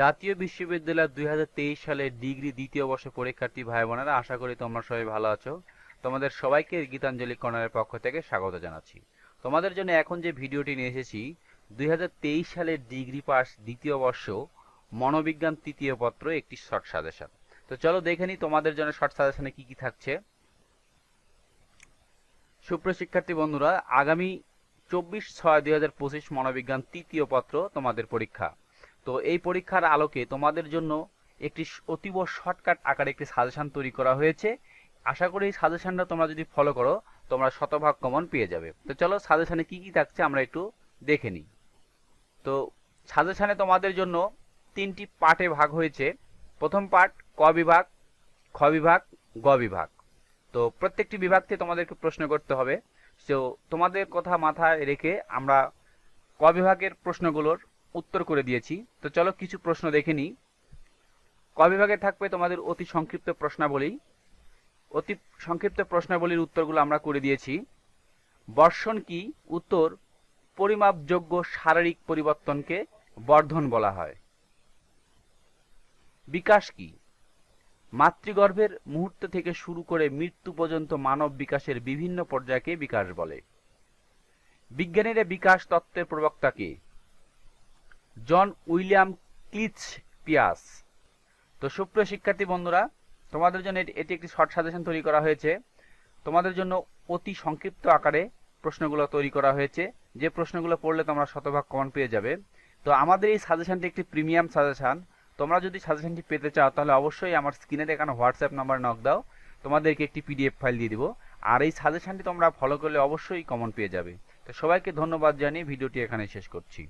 জাতীয় বিশ্ববিদ্যালয় দুই হাজার তেইশ সালের ডিগ্রি দ্বিতীয় বর্ষ পরীক্ষার্থী ভাই বোনেরা আশা করি তোমরা সবাই ভালো আছো। তোমাদের সবাইকে গীতাঞ্জলি কর্নারের পক্ষ থেকে স্বাগত জানাচ্ছি। তোমাদের জন্য এখন যে ভিডিওটি নিয়ে এসেছি, দুই সালের ডিগ্রি পাস দ্বিতীয় বর্ষ মনোবিজ্ঞান তৃতীয় পত্র একটি শর্ট সাজেশন। তো চলো দেখে নিই তোমাদের জন্য শর্ট সাজেশনে কি কি থাকছে। সুপ্রশিক্ষার্থী বন্ধুরা, আগামী চব্বিশ ছয় দুই মনোবিজ্ঞান তৃতীয় পত্র তোমাদের পরীক্ষা। তো এই পরীক্ষার আলোকে তোমাদের জন্য একটি অতীব শর্টকাট আকারে একটি সাজেশন তৈরি করা হয়েছে। আশা করি এই সাজেশানটা তোমরা যদি ফলো করো, তোমরা শতভাগ কমন পেয়ে যাবে। তো চলো সাজেশানে কি কি থাকছে আমরা একটু দেখে নিই। তো সাজেশানে তোমাদের জন্য তিনটি পার্টে ভাগ হয়েছে। প্রথম পার্ট ক বিভাগ, খ বিভাগ, গ বিভাগ। তো প্রত্যেকটি বিভাগ থেকে তোমাদেরকে প্রশ্ন করতে হবে। তো তোমাদের কথা মাথায় রেখে আমরা ক বিভাগের প্রশ্নগুলোর উত্তর করে দিয়েছি। তো চলো কিছু প্রশ্ন দেখে নিই। ক বিভাগে থাকবে তোমাদের অতি সংক্ষিপ্ত প্রশ্নাবলী। অতি সংক্ষিপ্ত প্রশ্নাবলীর উত্তরগুলো আমরা করে দিয়েছি। বর্ষণ কি? উত্তর, পরিমাপযোগ্য শারীরিক পরিবর্তনকে বর্ধন বলা হয়। বিকাশ কি? মাতৃগর্ভের মুহূর্ত থেকে শুরু করে মৃত্যু পর্যন্ত মানব বিকাশের বিভিন্ন পর্যায়কে বিকাশ বলে। বিজ্ঞানীরা বিকাশ তত্ত্বের প্রবক্তা কে? জন উইলিয়াম ক্লিচ পিয়াস। তো সুপ্রিয় শিক্ষার্থী বন্ধুরা, তোমাদের জন্য এটি- একটি শর্ট সাজেশন তৈরি করা হয়েছে। তোমাদের জন্য অতি সংক্ষিপ্ত আকারে প্রশ্নগুলো তৈরি করা হয়েছে। যে প্রশ্নগুলো পড়লে তোমরা শতভাগ কমন পেয়ে যাবে। তো আমাদের এই সাজেশনটি একটি প্রিমিয়াম সাজেশন। তোমরা যদি সাজেশনটি পেতে চাও, তাহলে অবশ্যই আমার স্ক্রিনে দেখানো হোয়াটসঅ্যাপ নাম্বার নক দাও। তোমাদেরকে একটি পিডিএফ ফাইল দিয়ে দিব। আর এই সাজেশনটি তোমরা ফলো করলে অবশ্যই কমন পেয়ে যাবে। তো সবাইকে ধন্যবাদ জানিয়ে ভিডিওটি এখানে শেষ করছি।